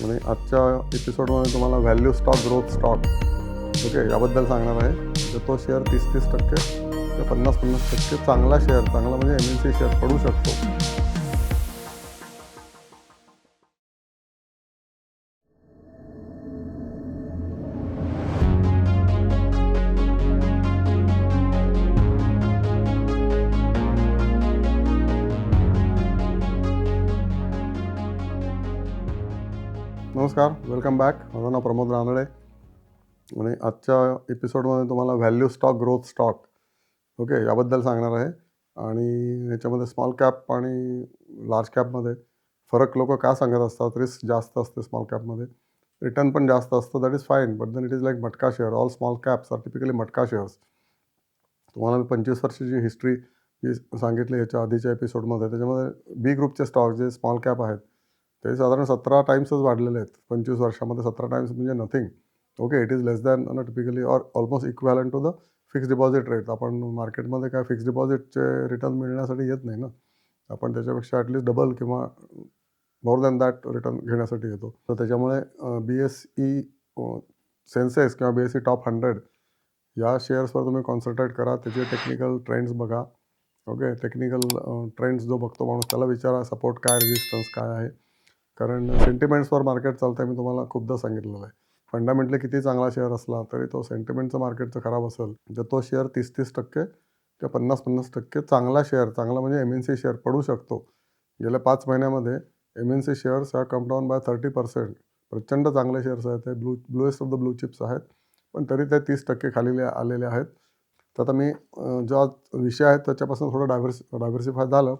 म्हणजे आजच्या एपिसोडमध्ये तुम्हाला value stock growth stock okay याबद्दल सांगणार आहे. तर तो शेअर तीस तीस टक्के ते पन्नास पन्नास टक्के चांगला शेअर चांगला म्हणजे एम एन सी शेअर पडू शकतो. नमस्कार वेलकम बॅक माझं नाव प्रमोद रानडे आणि आजच्या एपिसोडमध्ये तुम्हाला value stock growth stock okay याबद्दल सांगणार आहे. आणि याच्यामध्ये स्मॉल कॅप आणि लार्ज कॅपमध्ये फरक लोक का सांगत असतात? रिस्क जास्त असते स्मॉल कॅपमध्ये रिटर्न पण जास्त असतं that is fine but then it is like matka share all small caps are typically matka shares तुम्हाला मी पंचवीस वर्षाची हिस्ट्री जी सांगितली याच्या आधीच्या एपिसोडमध्ये त्याच्यामध्ये बी ग्रुपचे स्टॉक जे स्मॉल कॅप आहेत ते साधारण सतरा टाईम्सच वाढलेले आहेत. पंचवीस वर्षामध्ये सतरा टाईम्स म्हणजे nothing okay it is less than न typically or almost equal to the fix deposit rate आपण मार्केटमध्ये काय फिक्स डिपॉझिटचे रिटर्न मिळण्यासाठी येत नाही ना. आपण त्याच्यापेक्षा ॲटलीस्ट डबल किंवा मोर दॅन दॅट रिटर्न घेण्यासाठी येतो. तर त्याच्यामुळे बी एस ई सेन्सेस किंवा B S C top hundred या शेअर्सवर तुम्ही कॉन्सन्ट्रेट करा. त्याचे टेक्निकल ट्रेंड्स बघा. ओके टेक्निकल ट्रेंड्स जो बघतो माणूस त्याला विचारा सपोर्ट काय रेजिस्टन्स काय आहे. कारण सेंटिमेंट्सवर मार्केट चालतं आहे मी तुम्हाला खूपदा सांगितलेलं आहे. फंडामेंटली किती चांगला शेअर असला तरी तो सेंटिमेंटचं मार्केटचं खराब असेल तर तो शेअर तीस तीस टक्के किंवा पन्नास पन्नास टक्के चांगला शेअर चांगला म्हणजे एम एन सी शेअर पडू शकतो. गेल्या पाच महिन्यामध्ये एम एन सी शेअर्स ह्या come down by thirty percent प्रचंड चांगले शेअर्स आहेत ते blue bluest of the blue chips आहेत पण तरी ते तीस टक्के खाली आलेले आहेत. तर आता मी जो आज विषय आहे त्याच्यापासून थोडं डायव्हर्स डायव्हर्सिफाय झालं.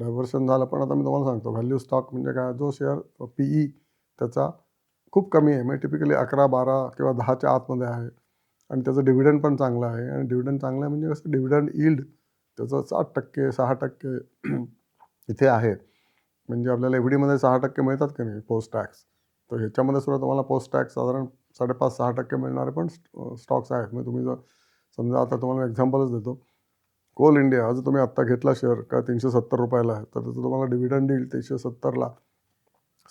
डायव्हर्शन झालं पण आता मी तुम्हाला सांगतो व्हॅल्यू स्टॉक म्हणजे काय? जो शेअर पी ई त्याचा खूप कमी आहे. म्हणजे टिपिकली अकरा बारा किंवा दहाच्या आतमध्ये आहे. आणि त्याचं डिव्हिडंड पण चांगलं आहे. आणि डिव्हिडंड चांगलं आहे म्हणजे कसं डिव्हिडंड यील्ड त्याचं सात टक्के सहा टक्के इथे आहे. म्हणजे आपल्याला एफ डीमध्ये सहा टक्के मिळतात की नाही? पोस्ट टॅक्स तर ह्याच्यामध्ये सुद्धा तुम्हाला पोस्ट टॅक्स साधारण साडेपाच सहा टक्के मिळणारे पण स्टॉक्स आहेत. म्हणजे तुम्ही जर समजा आता तुम्हाला एक्झाम्पलच देतो. कोल इंडिया जर तुम्ही आत्ता घेतला शेअर का तीनशे सत्तर रुपयाला आहे तर त्याचं तुम्हाला डिव्हिडंड येईल तीनशे सत्तरला.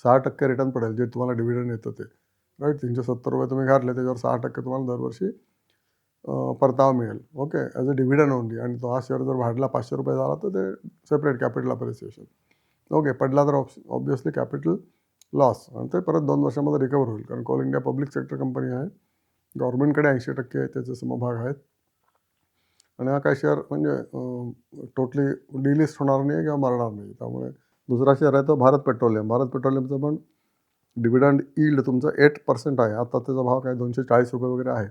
सहा टक्के रिटर्न पडेल जे तुम्हाला डिव्हिडंड येतं ते. राईट तीनशे सत्तर रुपये तुम्ही घातले त्याच्यावर सहा टक्के तुम्हाला दरवर्षी परतावा मिळेल. Okay as a dividend only आणि तो हा शेअर जर वाढला पाचशे रुपये झाला तर ते सेपरेट कॅपिटल अप्रिसिएशन ओके पडला तर ऑब्विसली कॅपिटल लॉस आणि ते परत दोन वर्षामध्ये रिकवर होईल. कारण Coal India public sector company आहे. गव्हर्नमेंटकडे ऐंशी टक्के त्याचे समभाग आहेत. आणि हा काय शेअर म्हणजे टोटली डिलिस्ट होणार नाही किंवा मरणार नाही. त्यामुळे दुसरा शेअर आहे तो भारत पेट्रोलियम. भारत पेट्रोलियमचं पण डिव्हिडंड यील्ड तुमचं एट पर्सेंट आहे. आता त्याचा भाव काय दोनशे चाळीस रुपये वगैरे आहे.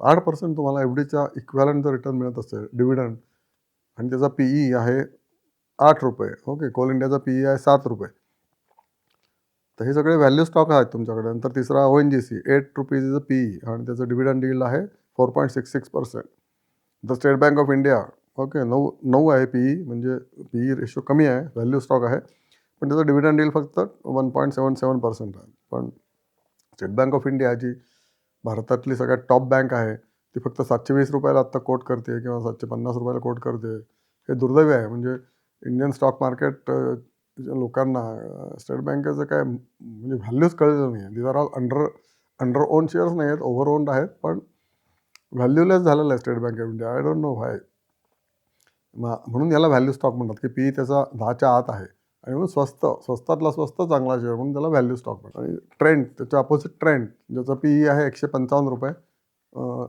आठ पर्सेंट तुम्हाला एफ डीच्या इक्वॅलंट रिटर्न मिळत असेल डिव्हिडंड आणि त्याचा पी ई आहे आठ रुपये. ओके कोल इंडियाचा पी ई आहे सात रुपये. तर हे सगळे व्हॅल्यू स्टॉक आहेत तुमच्याकडे. नंतर तिसरा O N G C eight rupees is a P E आणि त्याचं डिव्हिडंड डील आहे four point six six percent the State Bank of India okay नऊ नऊ आहे पी ई म्हणजे पी ई रेशो कमी आहे व्हॅल्यू स्टॉक आहे. पण त्याचं डिव्हिडंड येईल फक्त one point seven seven percent आहे. पण स्टेट बँक ऑफ़ इंडिया जी भारतातली सगळ्यात टॉप बँक आहे, ती फक्त सातशे वीस रुपयाला आत्ता कोट करते किंवा सातशे पन्नास रुपयाला कोट करते. हे दुर्दैवी आहे, म्हणजे इंडियन स्टॉक मार्केट लोकांना स्टेट बँकेचं काय, म्हणजे व्हॅल्यूच कळलेलं नाही आहे these are all under under own shares नाही आहेत ओव्हर ओन्ड आहेत, पण व्हॅल्यूलेस झालेलं आहे State Bank of India I don't know why म्हणून याला व्हॅल्यू स्टॉक म्हणतात की पी त्याचा दहाच्या आत आहे. आणि म्हणून स्वस्त स्वस्तातला स्वस्त चांगला शेअर म्हणून त्याला व्हॅल्यू स्टॉक म्हणतात. आणि ट्रेंड त्याच्या अपोजिट ट्रेंड ज्याचा पी ई आहे एकशे पंचावन्न रुपये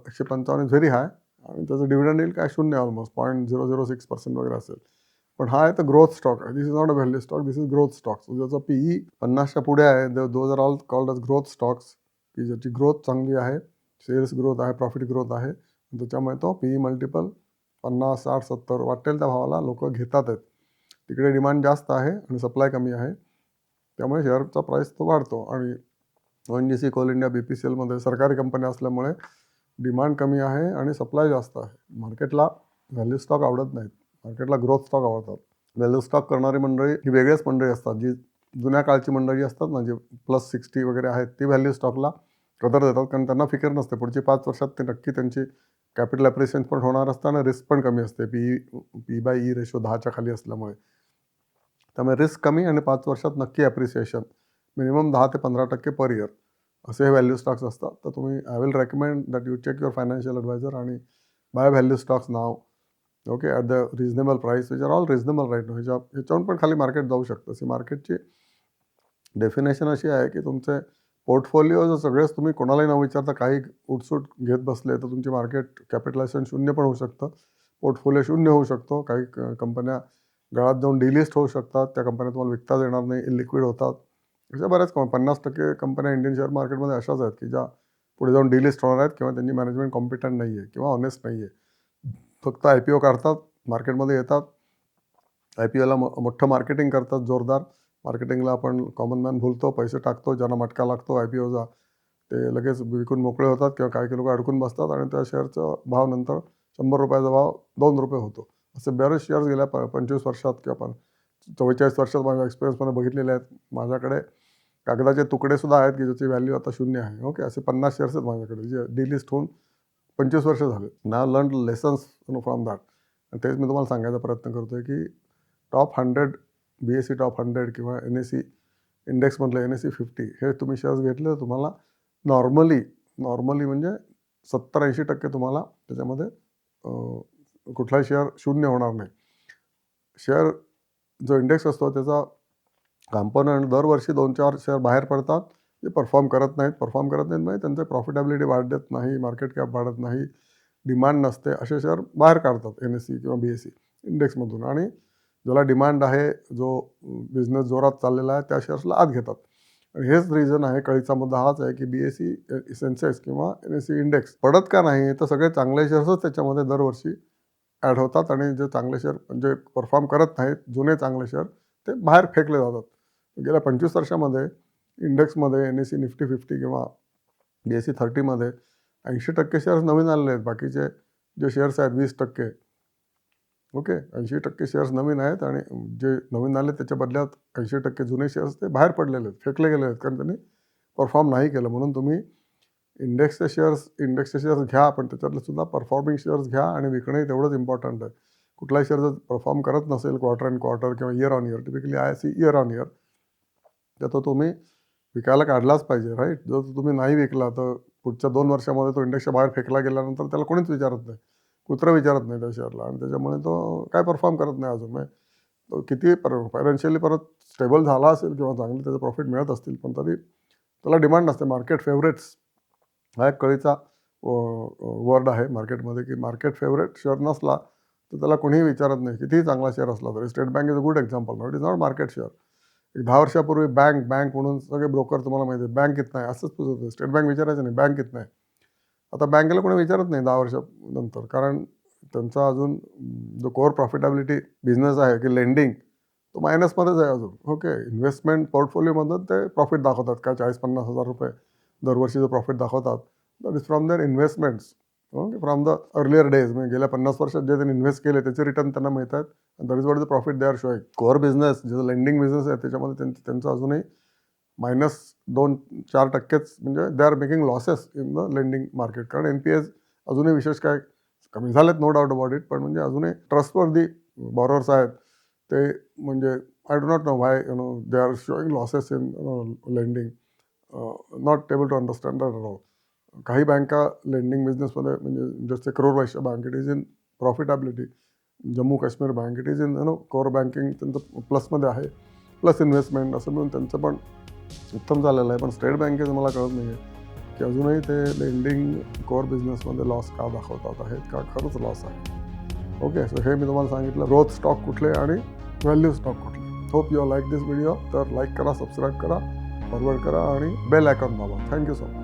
एकशे पंचावन्न इज व्हेरी हाय आणि त्याचं डिव्हिडंड येईल काय? शून्य almost point zero zero six percent वगैरे असेल. पण हा आहे तर ग्रोथ स्टॉक आहे this is not a value stock this is growth stock ज्याचा पी ई पन्नासच्या पुढे आहे those are all called as growth stocks की ज्याची ग्रोथ चांगली आहे सेल्स ग्रोथ आहे प्रॉफिट ग्रोथ आहे. त्याच्यामुळे तो पी ई मल्टिपल पन्नास साठ सत्तर वाटेल त्या भावाला लोक घेतात आहेत. तिकडे डिमांड जास्त आहे आणि सप्लाय कमी आहे. त्यामुळे शेअरचा प्राईस तो वाढतो आणि O N G C Coal India B P C एलमध्ये सरकारी कंपन्या असल्यामुळे डिमांड कमी आहे आणि सप्लाय जास्त आहे. मार्केटला व्हॅल्यू स्टॉक आवडत नाहीत. मार्केटला ग्रोथ स्टॉक आवडतात. व्हॅल्यू स्टॉक करणारी मंडळी ही वेगळेच मंडळी असतात. जी जुन्या काळची मंडळी असतात ना जे प्लस सिक्स्टी वगैरे आहेत ती व्हॅल्यू स्टॉकला कदर देतात कारण त्यांना फिकर नसते. पुढची पाच वर्षात ते नक्की त्यांची कॅपिटल अप्रिसिएशन पण होणार असतं आणि रिस्क पण कमी असते. P P by E ratio दहाच्या खाली असल्यामुळे. त्यामुळे रिस्क कमी आणि पाच वर्षात नक्की ॲप्रिसिएशन मिनिमम दहा ते पंधरा टक्के पर इयर असे हे व्हॅल्यू स्टॉक्स असतात. तर तुम्ही I will recommend that you check your financial advisor आणि buy value stocks now okay at the reasonable price which are all reasonable right ह्याच्या ह्याच्यावरून पण खाली मार्केट जाऊ शकतं. सी मार्केटची डेफिनेशन अशी आहे की तुमचे पोर्टफोलिओ जर सगळेच तुम्ही कोणालाही न विचारता काही उठसूट घेत बसले तर तुमची मार्केट कॅपिटलायझेशन शून्य पण होऊ शकतं. पोर्टफोलिओ शून्य होऊ शकतो. काही क- कंपन्या गळात जाऊन डिलिस्ट होऊ शकतात. त्या कंपन्या तुम्हाला विकताच येणार नाही इलिक्विड होतात. अशा बऱ्याच कंप पन्नास टक्के कंपन्या इंडियन शेअर मार्केटमध्ये अशाच आहेत की ज्या पुढे जाऊन डिलिस्ट होणार आहेत किंवा त्यांची मॅनेजमेंट कॉम्पिटंट नाही आहे किंवा ऑनेस्ट नाही आहे. फक्त आय पी ओ काढतात मार्केटमध्ये येतात. आय पी ओला मोठं मार्केटिंग करतात जोरदार. मार्केटिंगला आपण कॉमन मॅन भुलतो पैसे टाकतो ज्यांना मटका लागतो आय पी ओचा ते लगेच विकून मोकळे होतात किंवा काही लोक अडकून बसतात आणि त्या शेअरचा भाव नंतर शंभर रुपयाचा भाव दोन रुपये होतो. असे बरेच शेअर्स गेल्या प पंचवीस वर्षात किंवा पण चव्वेचाळीस वर्षात माझ्या एक्सपिरियन्समध्ये बघितलेले आहेत. माझ्याकडे कागदाचे तुकडेसुद्धा आहेत की ज्याची व्हॅल्यू आता शून्य आहे. ओके असे पन्नास शेअर्स आहेत माझ्याकडे जे डिलिस्ट होऊन पंचवीस वर्ष झाले. ना लर्न लेसन्स फ्रॉम दॅट तेच मी तुम्हाला सांगायचा प्रयत्न करतो आहे की top hundred B S C top hundred किंवा एन एस सी इंडेक्समधलं एन एस सी फिफ्टी हे तुम्ही शेअर्स घेतले तर तुम्हाला नॉर्मली नॉर्मली म्हणजे सत्तर ऐंशी टक्के तुम्हाला त्याच्यामध्ये कुठलाही शेअर शून्य होणार नाही. शेअर जो इंडेक्स असतो त्याचा कंपोनंट दरवर्षी दोन चार शेअर बाहेर पडतात जे परफॉर्म करत नाहीत. परफॉर्म करत नाहीत म्हणजे त्यांचे प्रॉफिटेबिलिटी वाढत नाही मार्केट कॅप वाढत नाही डिमांड नसते असे शेअर बाहेर काढतात एन एस सी किंवा बी एस सी इंडेक्समधून आणि ज्याला डिमांड आहे जो बिझनेस जोरात चाललेला आहे त्या शेअर्सला आत घेतात. आणि हेच रिझन आहे कळीचा मुद्दा हाच आहे की बी एस सी सेन्सेक्स किंवा एन एस सी इंडेक्स पडत का नाही तर सगळे चांगले शेअर्सच त्याच्यामध्ये दरवर्षी ॲड होतात आणि जे चांगले शेअर म्हणजे परफॉर्म करत नाहीत जुने चांगले शेअर ते बाहेर फेकले जातात. गेल्या पंचवीस वर्षामध्ये इंडेक्समध्ये N S C Nifty fifty किंवा बी एस सी थर्टीमध्ये ऐंशी टक्के शेअर्स नवीन आलेले आहेत. बाकीचे जे शेअर्स आहेत वीस टक्के ओके ऐंशी टक्के शेअर्स नवीन आहेत आणि जे नवीन आले त्याच्या बदल्यात ऐंशी टक्के जुने शेअर्स ते बाहेर पडलेले आहेत फेकले गेले आहेत कारण त्यांनी परफॉर्म नाही केलं. म्हणून तुम्ही इंडेक्सचे शेअर्स इंडेक्सचे शेअर्स घ्या पण त्याच्यातले सुद्धा परफॉर्मिंग शेअर्स घ्या आणि विकणे तेवढंच इम्पॉर्टंट आहे. कुठलाही शेअर जर परफॉर्म करत नसेल क्वार्टर अँड क्वार्टर किंवा year on year typically I see year on year तर तो तुम्ही विकायला काढलाच पाहिजे राईट जर तुम्ही नाही विकला तर पुढच्या दोन वर्षामध्ये तो इंडेक्सच्या बाहेर फेकला गेल्यानंतर त्याला कोणीच विचारत नाही. कुत्रं विचारत नाही त्या शेअरला आणि त्याच्यामुळे तो काय परफॉर्म करत नाही अजून. म्हणजे तो किती पर फायनान्शियली परत स्टेबल झाला असेल किंवा चांगले त्याचे प्रॉफिट मिळत असतील पण तरी त्याला डिमांड नसते मार्केट फेवरेट्स हा एक कळीचा वर्ड आहे मार्केटमध्ये की मार्केट फेवरेट शेअर नसला तर त्याला कोणीही विचारत नाही. कितीही चांगला शेअर असला तरी. State Bank is a good example it is not market share एक दहा वर्षापूर्वी बँक बँक म्हणून सगळे ब्रोकर तुम्हाला माहिती आहे. बँक कित नाही. असंच पुसत होते. स्टेट बँक विचारायचं नाही. बँक कित नाही. आता बँकेला कोणी विचारत नाही दहा वर्षानंतर कारण त्यांचा अजून जो कोर प्रॉफिटेबिलिटी बिझनेस आहे की लेंडिंग तो मायनसमध्येच आहे अजून. ओके इन्व्हेस्टमेंट पोर्टफोलिओमधून ते प्रॉफिट दाखवतात. काय चाळीस पन्नास हजार रुपये दरवर्षी जो प्रॉफिट दाखवतात. That is from their investments okay from the earlier days म्हणजे गेल्या पन्नास वर्षात जे त्यांनी इन्व्हेस्ट केले त्याचे रिटर्न त्यांना मिळत आहेत that is what the profit they are showing core business जे लेंडिंग बिझनेस आहे त्याच्यामध्ये त्यांचं त्यांचं अजूनही मायनस दोन चार टक्केच म्हणजे they are making losses in the lending market कारण एन पी एस अजूनही विशेष काय कमी झालेत नो डाऊट अबाउट इट पण म्हणजे अजूनही ट्रस्टवर्दी बॉरर्स आहेत. ते म्हणजे I do not know why you know they are showing losses in lending not able to understand that all काही बँका लेंडिंग बिझनेसमध्ये म्हणजे जसे crore Vysya bank it is in profitability Jammu Kashmir bank it is in you know core banking त्यांचं प्लसमध्ये आहे. Plus investment असं मिळून त्यांचं पण उत्तम झालेलं आहे पण स्टेट बँकेचं मला कळत नाही आहे की अजूनही ते लेंडिंग कोअर बिझनेसमध्ये लॉस का दाखवतात आहेत का? खरंच लॉस आहे. ओके सो हे मी तुम्हाला सांगितलं. ग्रोथ स्टॉक कुठले आणि व्हॅल्यू स्टॉक कुठले? Hope you like this video तर लाईक करा सबस्क्राईब करा फॉरवर्ड करा आणि बेल आयकॉन दाबा. Thank you so much